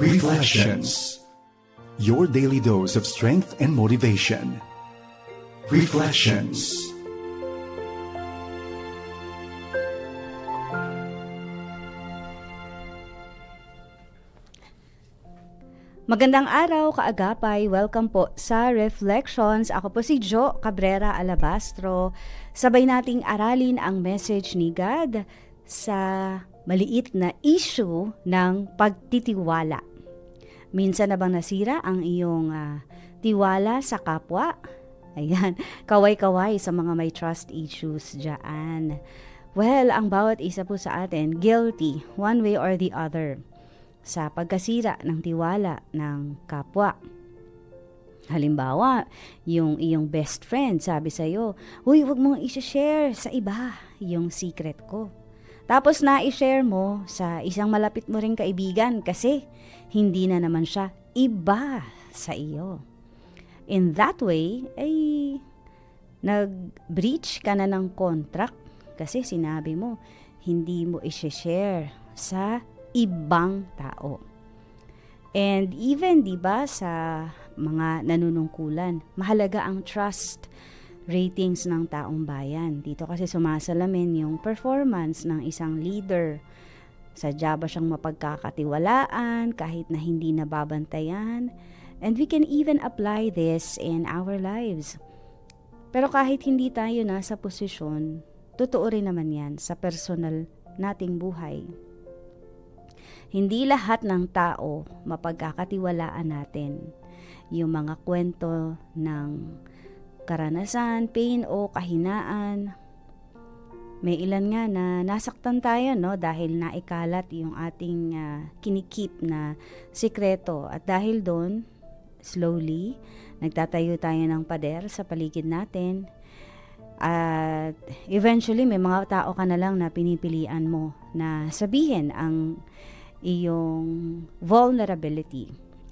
Reflections. Your daily dose of strength and motivation. Reflections. Magandang araw, kaagapay. Welcome po sa Reflections. Ako po si Jo Cabrera Alabastro. Sabay nating aralin ang message ni God sa maliit na issue ng pagtitiwala. Minsan na bang nasira ang iyong ah, tiwala sa kapwa? Ayan, kaway-kaway sa mga may trust issues dyan. Well, ang bawat isa po sa atin, guilty, one way or the other sa pagkasira ng tiwala ng kapwa. Halimbawa, yung iyong best friend sabi sa iyo, "Uy, wag mong i-share sa iba yung secret ko." Tapos na i-share mo sa isang malapit mo ring kaibigan kasi hindi na naman siya iba sa iyo. In that way, ay nag-breach ka na ng contract kasi sinabi mo hindi mo i-share sa ibang tao. And even 'di ba sa mga nanunungkulan, mahalaga ang trust ratings ng taong bayan. Dito kasi sumasalamin yung performance ng isang leader. Sadya ba siyang mapagkakatiwalaan kahit na hindi nababantayan? And we can even apply this in our lives. Pero kahit hindi tayo nasa posisyon, totoo rin naman yan sa personal nating buhay. Hindi lahat ng tao mapagkakatiwalaan natin. Yung mga kwento ng karanasan, pain o kahinaan. May ilan nga na nasaktan tayo no dahil naikalat yung ating uh, kinikip na sikreto at dahil doon slowly nagtatayo tayo ng pader sa paligid natin at eventually may mga tao ka na lang na pinipilian mo na sabihin ang iyong vulnerability.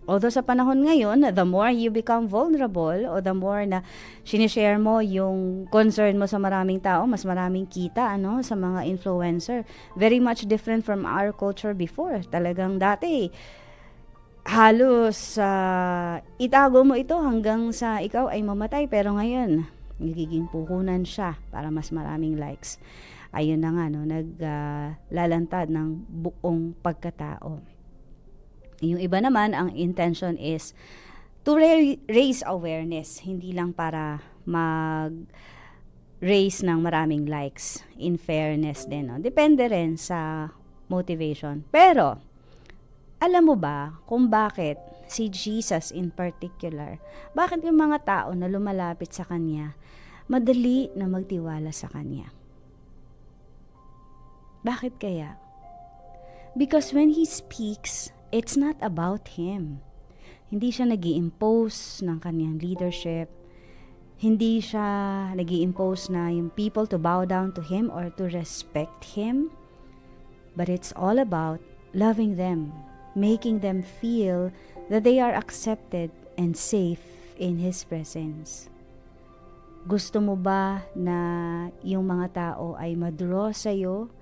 Although sa panahon ngayon, the more you become vulnerable o the more na sinishare mo yung concern mo sa maraming tao, mas maraming kita ano sa mga influencer. Very much different from our culture before. Talagang dati halos uh, itago mo ito hanggang sa ikaw ay mamatay pero ngayon nagiging puhunan siya para mas maraming likes ayun na nga no naglalantad uh, ng buong pagkatao yung iba naman ang intention is to ra- raise awareness hindi lang para mag raise ng maraming likes in fairness din no? Depende rin sa motivation. Pero alam mo ba kung bakit si Jesus in particular bakit yung mga tao na lumalapit sa kanya madali na magtiwala sa kanya? Bakit kaya? Because when he speaks, it's not about him. Hindi siya nag impose ng kanyang leadership. Hindi siya nag impose na yung people to bow down to him or to respect him. But it's all about loving them, making them feel that they are accepted and safe in His presence. Gusto mo ba na yung mga tao ay madraw sa'yo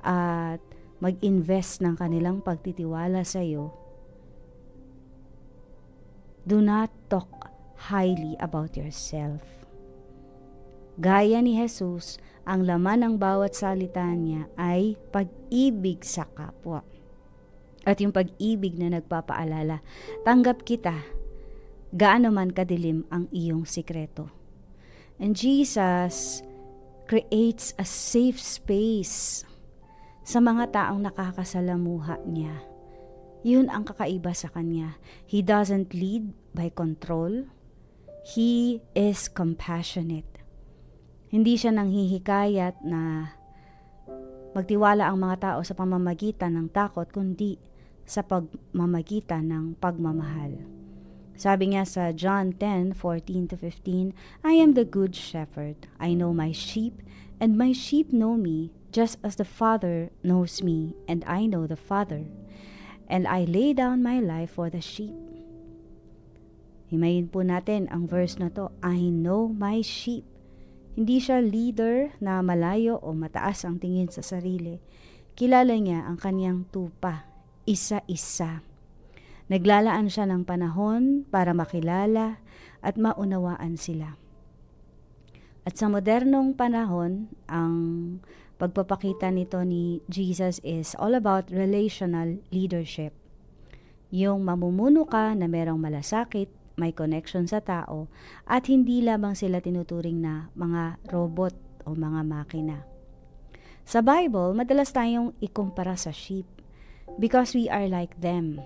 at mag-invest ng kanilang pagtitiwala sa iyo, do not talk highly about yourself. Gaya ni Jesus, ang laman ng bawat salita niya ay pag-ibig sa kapwa. At yung pag-ibig na nagpapaalala, tanggap kita, gaano man kadilim ang iyong sikreto. And Jesus creates a safe space sa mga taong nakakasalamuha niya. Yun ang kakaiba sa kanya. He doesn't lead by control. He is compassionate. Hindi siya nanghihikayat na magtiwala ang mga tao sa pamamagitan ng takot, kundi sa pagmamagitan ng pagmamahal. Sabi niya sa John 10:14 to 15, I am the good shepherd. I know my sheep, and my sheep know me, just as the Father knows me, and I know the Father, and I lay down my life for the sheep. Himayin po natin ang verse na to, I know my sheep. Hindi siya leader na malayo o mataas ang tingin sa sarili. Kilala niya ang kaniyang tupa, isa-isa. Naglalaan siya ng panahon para makilala at maunawaan sila. At sa modernong panahon, ang pagpapakita nito ni Jesus is all about relational leadership. Yung mamumuno ka na merong malasakit, may connection sa tao, at hindi lamang sila tinuturing na mga robot o mga makina. Sa Bible, madalas tayong ikumpara sa sheep because we are like them.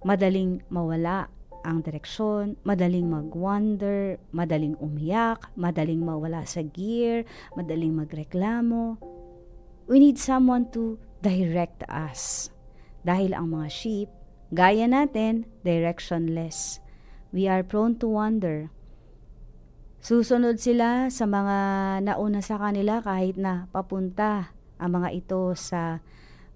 Madaling mawala ang direksyon, madaling mag-wander, madaling umiyak, madaling mawala sa gear, madaling magreklamo. We need someone to direct us. Dahil ang mga sheep, gaya natin, directionless. We are prone to wander. Susunod sila sa mga nauna sa kanila kahit na papunta ang mga ito sa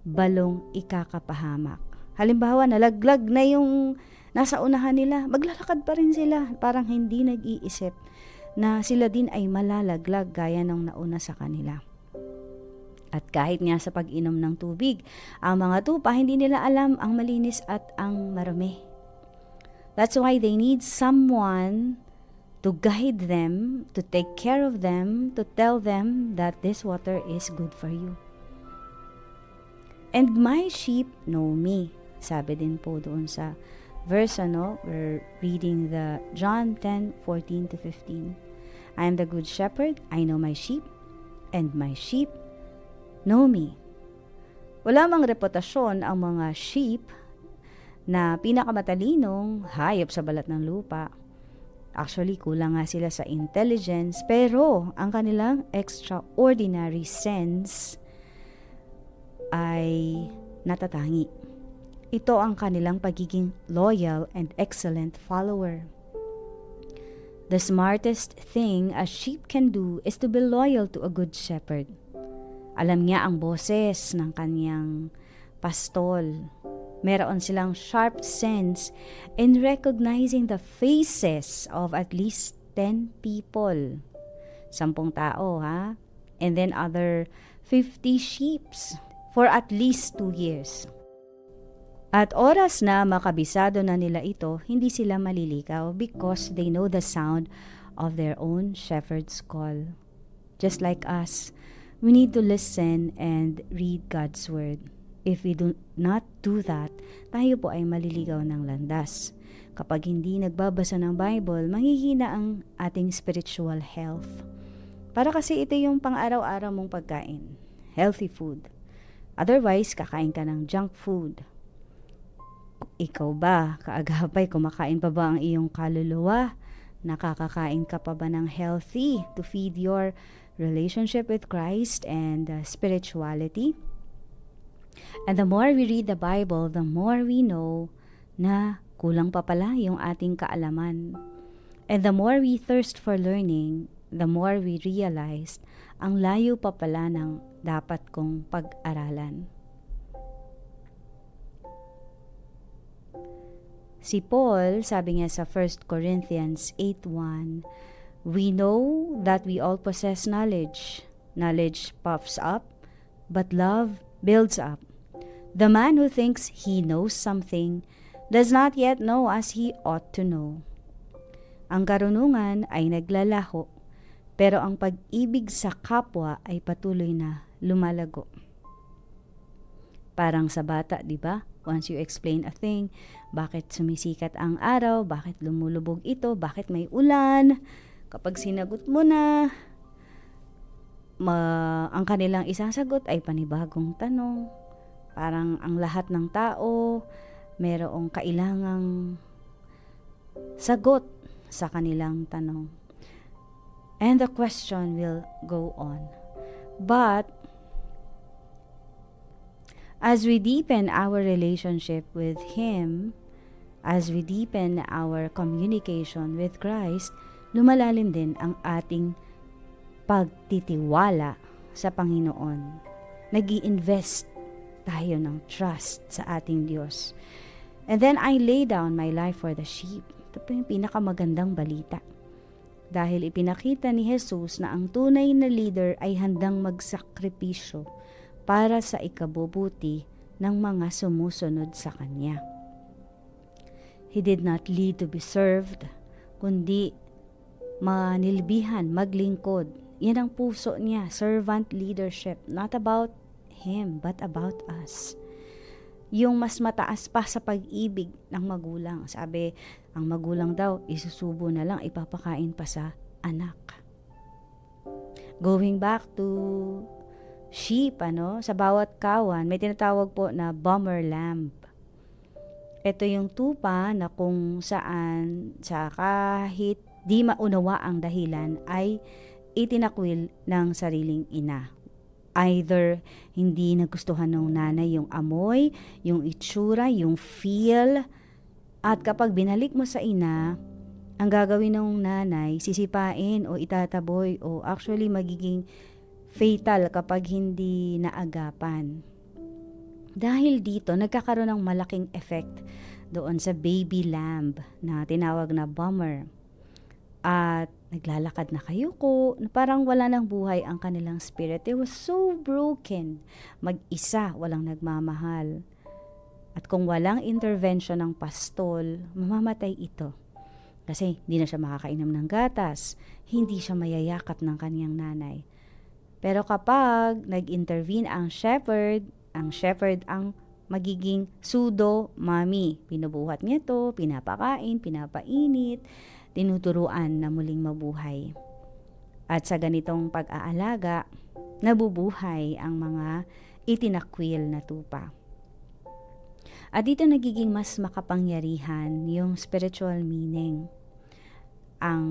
balong ikakapahamak. Halimbawa, nalaglag na yung nasa unahan nila, maglalakad pa rin sila. Parang hindi nag-iisip na sila din ay malalaglag gaya ng nauna sa kanila. At kahit nga sa pag-inom ng tubig, ang mga tupa hindi nila alam ang malinis at ang marumi. That's why they need someone to guide them, to take care of them, to tell them that this water is good for you. And my sheep know me. Sabi din po doon sa verse ano, we're reading the John 10:14 to 15. I am the good shepherd, I know my sheep, and my sheep know me. Wala mang reputasyon ang mga sheep na pinakamatalinong hayop sa balat ng lupa. Actually, kulang nga sila sa intelligence, pero ang kanilang extraordinary sense ay natatangi. Ito ang kanilang pagiging loyal and excellent follower. The smartest thing a sheep can do is to be loyal to a good shepherd. Alam niya ang boses ng kanyang pastol. Meron silang sharp sense in recognizing the faces of at least 10 people. Sampung tao, ha? And then other 50 sheeps for at least 2 years. At oras na makabisado na nila ito, hindi sila malilikaw because they know the sound of their own shepherd's call. Just like us, we need to listen and read God's Word. If we do not do that, tayo po ay maliligaw ng landas. Kapag hindi nagbabasa ng Bible, manghihina ang ating spiritual health. Para kasi ito yung pang-araw-araw mong pagkain. Healthy food. Otherwise, kakain ka ng junk food. Ikaw ba, kaagapay, kumakain pa ba ang iyong kaluluwa? Nakakakain ka pa ba ng healthy to feed your relationship with Christ and uh, spirituality? And the more we read the Bible, the more we know na kulang pa pala yung ating kaalaman. And the more we thirst for learning, the more we realize ang layo pa pala ng dapat kong pag-aralan. Si Paul, sabi niya sa 1 Corinthians 8.1, We know that we all possess knowledge. Knowledge puffs up, but love builds up. The man who thinks he knows something does not yet know as he ought to know. Ang karunungan ay naglalaho, pero ang pag-ibig sa kapwa ay patuloy na lumalago. Parang sa bata, di ba? Once you explain a thing, bakit sumisikat ang araw, bakit lumulubog ito, bakit may ulan, kapag sinagot mo na, ma- ang kanilang isasagot ay panibagong tanong. Parang ang lahat ng tao, merong kailangang sagot sa kanilang tanong. And the question will go on. But as we deepen our relationship with Him, as we deepen our communication with Christ, lumalalim din ang ating pagtitiwala sa Panginoon. nag invest tayo ng trust sa ating Diyos. And then I lay down my life for the sheep. Ito po yung pinakamagandang balita. Dahil ipinakita ni Jesus na ang tunay na leader ay handang magsakripisyo para sa ikabubuti ng mga sumusunod sa Kanya. He did not lead to be served, kundi manilbihan, maglingkod. Yan ang puso niya, servant leadership. Not about him, but about us. Yung mas mataas pa sa pag-ibig ng magulang. Sabi, ang magulang daw, isusubo na lang, ipapakain pa sa anak. Going back to sheep, ano, sa bawat kawan, may tinatawag po na bomber lamb. Ito yung tupa na kung saan sa kahit di maunawa ang dahilan ay itinakwil ng sariling ina. Either hindi nagustuhan ng nanay yung amoy, yung itsura, yung feel, at kapag binalik mo sa ina, ang gagawin ng nanay, sisipain o itataboy o actually magiging fatal kapag hindi naagapan. Dahil dito, nagkakaroon ng malaking effect doon sa baby lamb na tinawag na bomber. At naglalakad na kayo ko, parang wala nang buhay ang kanilang spirit. It was so broken. Mag-isa, walang nagmamahal. At kung walang intervention ng pastol, mamamatay ito. Kasi hindi na siya makakainom ng gatas, hindi siya mayayakap ng kaniyang nanay. Pero kapag nag-intervene ang shepherd, ang shepherd ang magiging sudo mami. Pinubuhat niya to, pinapakain, pinapainit, tinuturuan na muling mabuhay. At sa ganitong pag-aalaga, nabubuhay ang mga itinakwil na tupa. At dito nagiging mas makapangyarihan yung spiritual meaning. Ang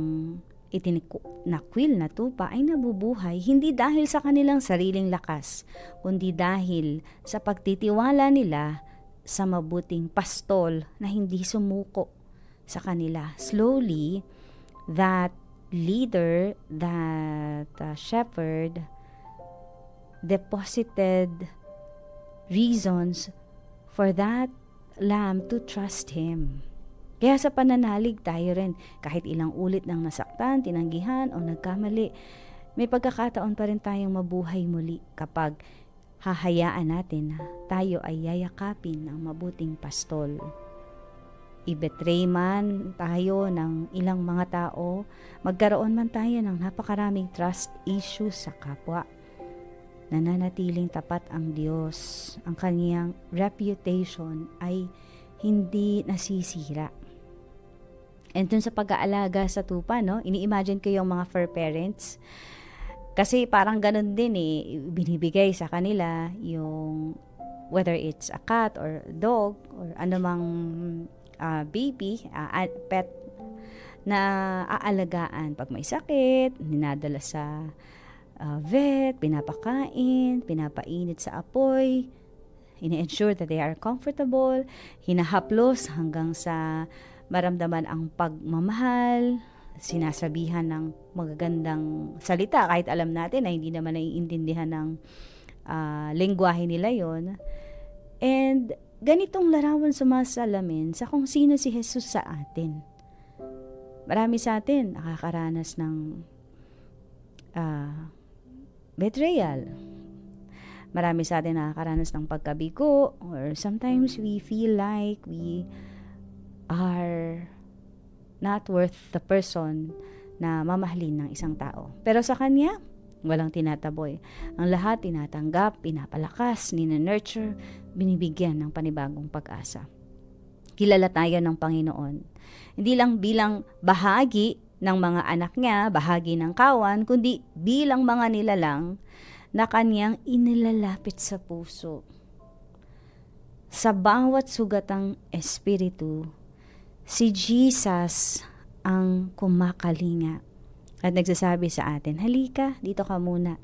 itinakwil na tupa ay nabubuhay hindi dahil sa kanilang sariling lakas, kundi dahil sa pagtitiwala nila sa mabuting pastol na hindi sumuko sa kanila. Slowly, that leader, that uh, shepherd, deposited reasons for that lamb to trust him. Kaya sa pananalig tayo rin, kahit ilang ulit nang nasaktan, tinanggihan o nagkamali, may pagkakataon pa rin tayong mabuhay muli kapag hahayaan natin na tayo ay yayakapin ng mabuting pastol. Ibetray man tayo ng ilang mga tao, magkaroon man tayo ng napakaraming trust issues sa kapwa. Nananatiling tapat ang Diyos, ang kaniyang reputation ay hindi nasisira. And dun sa pag-aalaga sa tupa, no, ini-imagine ko yung mga fur parents. Kasi parang ganun din eh, binibigay sa kanila yung whether it's a cat or dog or anumang uh, baby, uh, pet na aalagaan pag may sakit, ninadala sa uh, vet, pinapakain, pinapainit sa apoy, ina-ensure that they are comfortable, hinahaplos hanggang sa maramdaman ang pagmamahal, sinasabihan ng magagandang salita kahit alam natin na hindi naman naiintindihan ng uh, lengguwahe nila yon And ganitong larawan sumasalamin sa kung sino si Jesus sa atin. Marami sa atin nakakaranas ng uh, betrayal. Marami sa atin nakakaranas ng pagkabigo or sometimes we feel like we are not worth the person na mamahalin ng isang tao. Pero sa kanya, walang tinataboy. Ang lahat tinatanggap, pinapalakas, nina-nurture, binibigyan ng panibagong pag-asa. Kilala tayo ng Panginoon. Hindi lang bilang bahagi ng mga anak niya, bahagi ng kawan, kundi bilang mga nilalang na kanyang inilalapit sa puso. Sa bawat sugatang espiritu, si Jesus ang kumakalinga at nagsasabi sa atin, halika, dito ka muna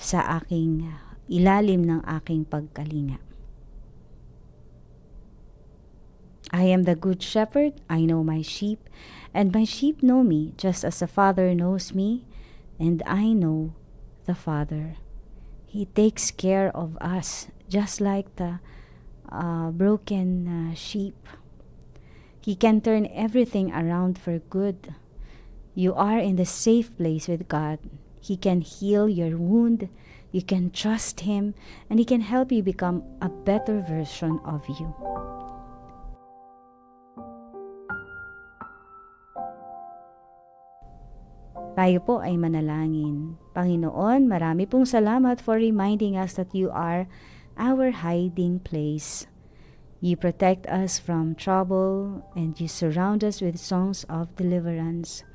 sa aking ilalim ng aking pagkalinga. I am the good shepherd, I know my sheep, and my sheep know me, just as the Father knows me, and I know the Father. He takes care of us, just like the uh, broken uh, sheep He can turn everything around for good. You are in the safe place with God. He can heal your wound. You can trust Him, and He can help you become a better version of you. Tayo po ay manalangin. Panginoon, marami pong salamat for reminding us that you are our hiding place. You protect us from trouble and you surround us with songs of deliverance.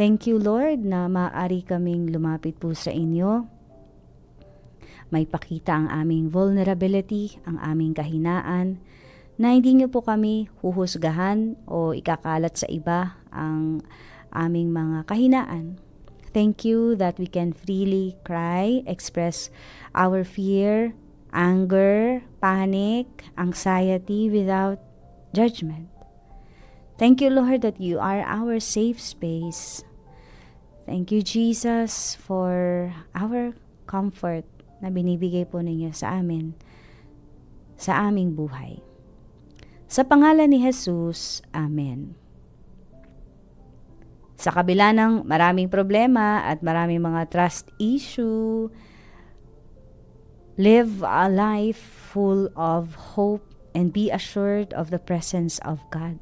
Thank you, Lord, na maaari kaming lumapit po sa inyo. May pakita ang aming vulnerability, ang aming kahinaan, na hindi niyo po kami huhusgahan o ikakalat sa iba ang aming mga kahinaan. Thank you that we can freely cry, express our fear, anger, panic, anxiety without judgment. Thank you, Lord, that you are our safe space. Thank you, Jesus, for our comfort na binibigay po ninyo sa amin, sa aming buhay. Sa pangalan ni Jesus, Amen. Sa kabila ng maraming problema at maraming mga trust issue, live a life full of hope and be assured of the presence of God.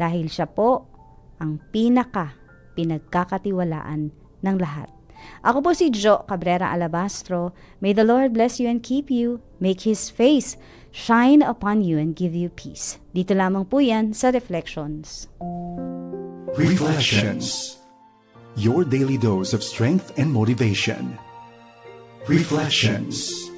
Dahil siya po ang pinaka pinagkakatiwalaan ng lahat. Ako po si Jo Cabrera Alabastro. May the Lord bless you and keep you. Make His face shine upon you and give you peace. Dito lamang po yan sa Reflections. Reflections. Your daily dose of strength and motivation. Reflections.